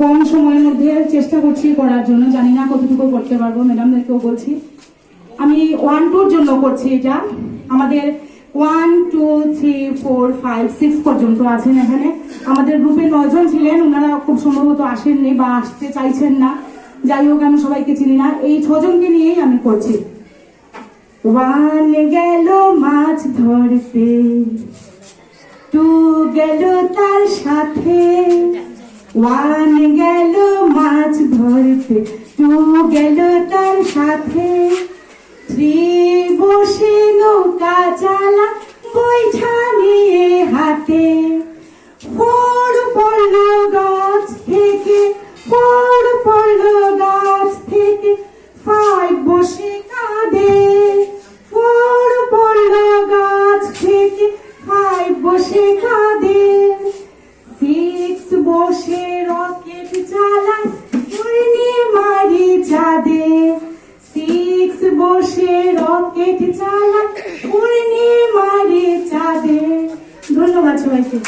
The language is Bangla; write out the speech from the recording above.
কম সময়ের মধ্যে চেষ্টা করছি করার জন্য। জানি না কতটুকু করতে পারব, ম্যাডামদেরকেও বলছি। আমি ওয়ান টুর জন্য করছি এটা। আমাদের one two three four five six পর্যন্ত আছেন এখানে। আমাদের গ্রুপে নজন ছিলেন, ওনারা খুব সম্ভবত আসেননি বা আসতে চাইছেন না। যাই হোক, আমি সবাইকে চিনি না। এই ছজনকে নিয়েই আমি করছি। ওয়ান গেল মাছ ধরতে, টু গেল তার সাথে। ওয়ান গেল মাছ ধরতে টু গেল তার সাথে। থ্রি বসে নৌকা চালা, বৈঠা নিয়ে হাতে ফোর পড়ল গাছ থেকে ফোর পড়ল গাছ থেকে ফাইভ বসে কাঁদে ফোর পড়ল গাছ থেকে ফাইভ বসে চাঁদে সিক্স বসে রকেট চালা পূর্ণিমারে মারি চাঁদে। ধন্যবাদ সবাইকে।